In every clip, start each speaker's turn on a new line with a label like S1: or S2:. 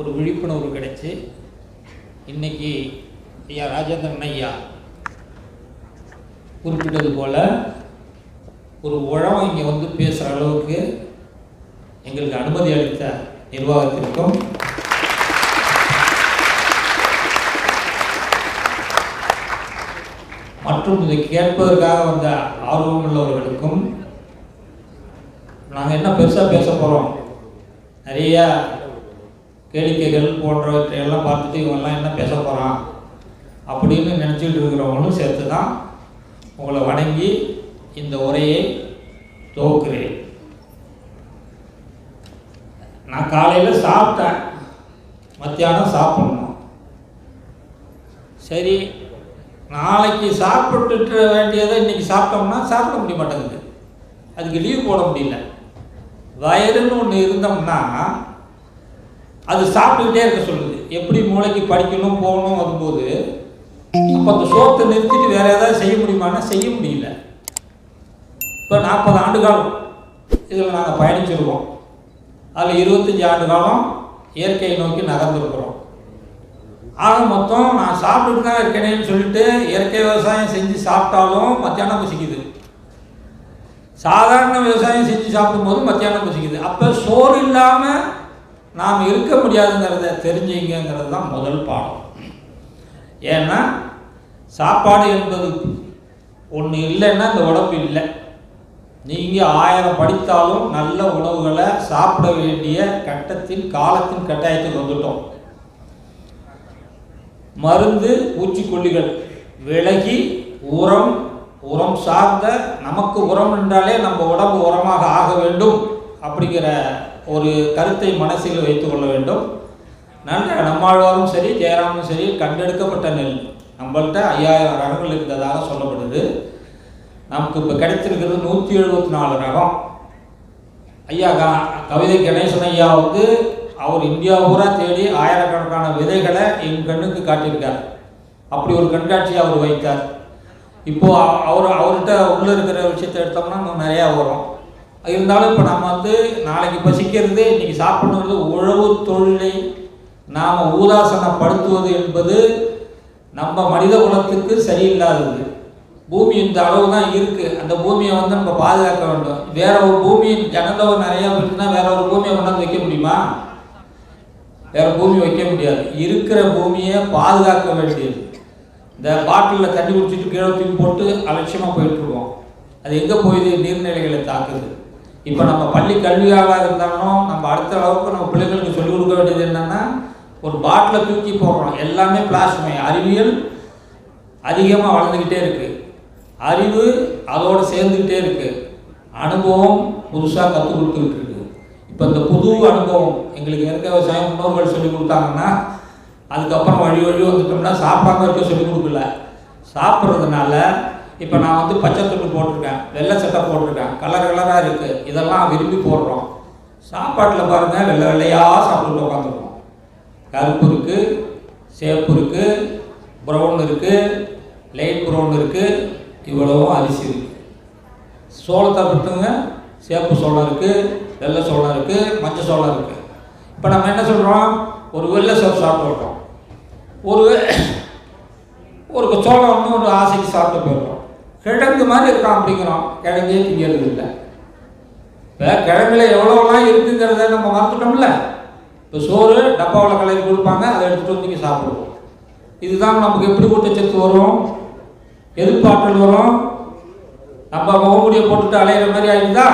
S1: ஒரு விழிப்புணர்வு கிடைச்சி இன்னைக்கு ஐயா ராஜேந்திரன் ஐயா குறிப்பிட்டது போல் ஒரு உழவம் இங்கே வந்து பேசுகிற அளவுக்கு எங்களுக்கு அனுமதி அளித்த நிர்வாகத்திற்கும் மற்றும் இதை கேட்பதற்காக வந்த ஆர்வம் உள்ளவர்களுக்கும் நாங்கள் என்ன பெருசாக பேச போகிறோம் நிறையா கேளிக்கைகள் போன்றவற்றையெல்லாம் பார்த்துட்டு இவங்கெல்லாம் என்ன பேச போகிறான் அப்படின்னு நினச்சிக்கிட்டு இருக்கிறவங்களும் சேர்த்து தான் உங்களை வணங்கி இந்த உரையை துவக்கிறேன். நான் காலையில் சாப்பிட்டேன். மத்தியானம் சாப்பிட்ணும். சரி நாளைக்கு சாப்பிட்டுட்டு வேண்டியதை இன்னைக்கு சாப்பிட்டோம்னா சாப்பிட முடிய மாட்டேங்குது. அதுக்கு லீவ் போட முடியல. வயறுன்னு ஒன்று இருந்தோம்னா அது சாப்பிட்டுக்கிட்டே இருக்க சொல்லுது. எப்படி மூளைக்கு படிக்கணும் போகணும் வரும்போது அப்போ அந்த சோத்தை நிறுத்திட்டு வேற ஏதாவது செய்ய முடியுமான்னா செய்ய முடியல. இப்போ நாற்பது ஆண்டு காலம் இதில் நாங்கள் பயணிச்சிருக்கோம். அதில் இருபத்தஞ்சி ஆண்டு காலம் இயற்கையை நோக்கி நகர்ந்துருக்குறோம். ஆக மொத்தம் நான் சாப்பிட்டுட்டு தான் இருக்கேனேன்னு சொல்லிட்டு இயற்கை விவசாயம் செஞ்சு சாப்பிட்டாலும் மத்தியானம் பசிக்குது. சாதாரண விவசாயம் செஞ்சு சாப்பிடும்போது மத்தியானம் பசிக்குது. அப்போ சோறு இல்லாமல் நாம் இருக்க முடியாதுங்கிறத தெரிஞ்சுங்கிறது தான் முதல் பாடம். ஏன்னா சாப்பாடு என்பது ஒன்று இல்லைன்னா இந்த உடம்பு இல்லை. நீங்கள் ஆயிரம் படித்தாலும் நல்ல உணவுகளை சாப்பிட வேண்டிய கட்டத்தின் காலத்தின் கட்டாயத்துக்கு வந்துட்டோம். மருந்து பூச்சிக்கொல்லிகள் விலகி உரம் உரம் சார்ந்த நமக்கு உரம் என்றாலே நம்ம உடம்பு உரமாக ஆக வேண்டும் அப்படிங்கிற ஒரு கருத்தை மனசில் வைத்து கொள்ள வேண்டும். நல்ல நம்மாழ்வாரும் சரி ஜெயராமும் சரி கண்டெடுக்கப்பட்ட நெல். நம்மள்கிட்ட ஐயாயிரம் ரகங்கள் இருந்ததாக சொல்லப்படுது. நமக்கு இப்போ கிடைத்திருக்கிறது நூற்றி எழுபத்தி நாலு ரகம். ஐயா க கவிதை கணேசன் ஐயா வந்து அவர் இந்தியா பூரா தேடி ஆயிரக்கணக்கான விதைகளை என் கண்ணுக்கு காட்டியிருக்கார். அப்படி ஒரு கண்காட்சி அவர் வைத்தார். இப்போது அவர் அவர்கிட்ட உள்ளே இருக்கிற விஷயத்தை எடுத்தோம்னா இன்னும் நிறையா வரும். இருந்தாலும் இப்போ நம்ம வந்து நாளைக்கு பசிக்கிறது இன்னைக்கு சாப்பிடுறது உழவு தொழிலை நாம் ஊதாசனப்படுத்துவது என்பது நம்ம மனித குலத்துக்கு சரியில்லாதது. பூமி இந்த அளவு தான் இருக்குது அந்த பூமியை வந்து நம்ம பாதுகாக்க வேண்டும். வேற ஒரு பூமி ஜனத்தொகை நிறையா இருக்குன்னா வேற ஒரு பூமியை கொண்டாந்து வைக்க முடியுமா? வேற பூமி வைக்க முடியாது. இருக்கிற பூமியை பாதுகாக்க வேண்டியது. இந்த பாட்டிலில் தண்ணி குடிச்சிட்டு கீழே தூக்கி போட்டு அலட்சியமாக போயிட்டுருவோம். அது எங்கே போயிது? நீர்நிலைகளை தாக்குது. இப்போ நம்ம பள்ளி கல்வியாளராக இருந்தாலும் நம்ம அடுத்த அளவுக்கு நம்ம பிள்ளைகளுக்கு சொல்லிக் கொடுக்க வேண்டியது என்னென்னா ஒரு பாட்டிலை தூக்கி போடுறோம் எல்லாமே பிளாஸ்மே அறிவியல் அதிகமாக வளர்ந்துக்கிட்டே இருக்குது அறிவு அதோடு சேர்ந்துக்கிட்டே இருக்குது அனுபவம் புதுசாக கற்றுக் கொடுத்துக்கிட்டு இருக்குது இப்போ இந்த புது அனுபவம் எங்களுக்கு எந்த விவசாயம் முன்னோர்கள் சொல்லிக் கொடுத்தாங்கன்னா அதுக்கப்புறம் வழி வழி வந்துட்டோம்னா சாப்பிடாம இருக்க சொல்லிக் கொடுக்கல. சாப்பிட்றதுனால இப்போ நான் வந்து பச்சை துண்டு போட்டிருக்கேன் வெள்ளை சட்டை போட்டிருக்கேன் கலர் கலராக இருக்குது இதெல்லாம் விரும்பி போடுறோம். சாப்பாட்டில் பாருங்கள் வெள்ளை வெள்ளையாக சாப்பிட்டு உட்காந்துருக்கோம். கருப்பு இருக்குது சேப்பு இருக்குது ப்ரௌன் இருக்குது லைட் ப்ரௌன் இருக்குது இவ்வளவும் அரிசி இருக்குது சோளத்தை பட்டுங்க சேப்பு சோளம் இருக்குது வெள்ளை சோளம் இருக்குது மஞ்சள் சோளம் இருக்குது இப்போ நம்ம என்ன சொல்கிறோம் ஒரு வெள்ளை சோறு சாப்பிட்டு விட்டோம் ஒரு ஒரு சோளம் வந்து ஒரு ஆசைக்கு சாப்பிட்டு போயிடும் கிழங்கு மாதிரி இருக்கான் அப்படிங்கிறோம் கிழங்கே திங்கிறது இல்லை. இப்போ கிழங்குல எவ்வளோலாம் இருக்குங்கிறத நம்ம மறந்துட்டோம்ல. இப்போ சோறு டப்பாவில் கலந்து கொடுப்பாங்க அதை எடுத்துகிட்டு வந்து நீங்கள் சாப்பிடுவோம். இதுதான் நமக்கு எப்படி ஊட்டச்சத்து வரும்? எதிர்பார்த்தல் வரும்? நம்ம முகமூடியை போட்டுட்டு அலையிற மாதிரி ஆகிடுதா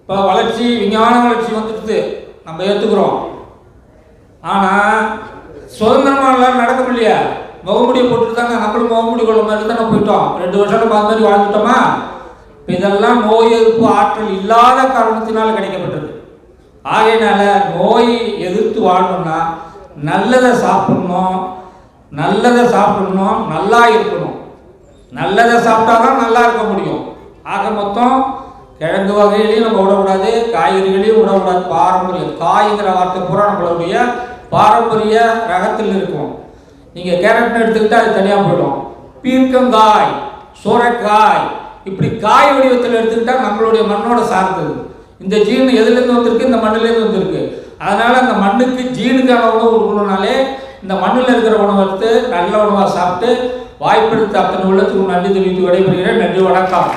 S1: இப்போ வளர்ச்சி விஞ்ஞான வளர்ச்சி வந்துடுது. நம்ம ஏற்றுக்கிறோம் ஆனால் சுதந்திரமானலாம் நடக்க முடியல. முகமுடியை போட்டுட்டு தாங்க நம்மளும் முகமுடி கொள்ள மாதிரி தானே போயிட்டோம். ரெண்டு வருஷம் அது மாதிரி வாழ்ந்துட்டோமா? இதெல்லாம் நோய் எதிர்ப்பு ஆற்றல் இல்லாத காரணத்தினால் கிடைக்கப்பட்டது. ஆகையினால நோய் எதிர்த்து வாழணும்னா நல்லதை சாப்பிடணும் நல்லதை சாப்பிடணும் நல்லா இருக்கணும். நல்லதை சாப்பிட்டா தான் நல்லா இருக்க முடியும். ஆக மொத்தம் கிழங்கு வகையிலையும் நம்ம விடக்கூடாது காய்கறிகளையும் விடக்கூடாது. பாரம்பரியம் காய்ங்கிற வார்த்தை பூரா நம்மளுடைய பாரம்பரிய ரகத்தில் இருக்கும். நீங்கள் கேரட்னு எடுத்துக்கிட்டா அது தனியாக போயிடும். பீர்க்கங்காய் சோரக்காய் இப்படி காய் வடிவத்தில் எடுத்துக்கிட்டா நம்மளுடைய மண்ணோட சார்ந்தது இந்த ஜீன் எதுலேருந்து வந்திருக்கு? இந்த மண்ணுலேருந்து வந்திருக்கு. அதனால் அந்த மண்ணுக்கு ஜீனுக்கான உணவு கொடுக்கணுனாலே இந்த மண்ணில் இருக்கிற உணவை எடுத்து நல்ல உணவாக சாப்பிட்டு வாய்ப்பெடுத்த அத்தனை உள்ளத்துக்கு நன்றி தெரிவித்து விடைபெறுகிறேன். நன்றி வணக்கம்.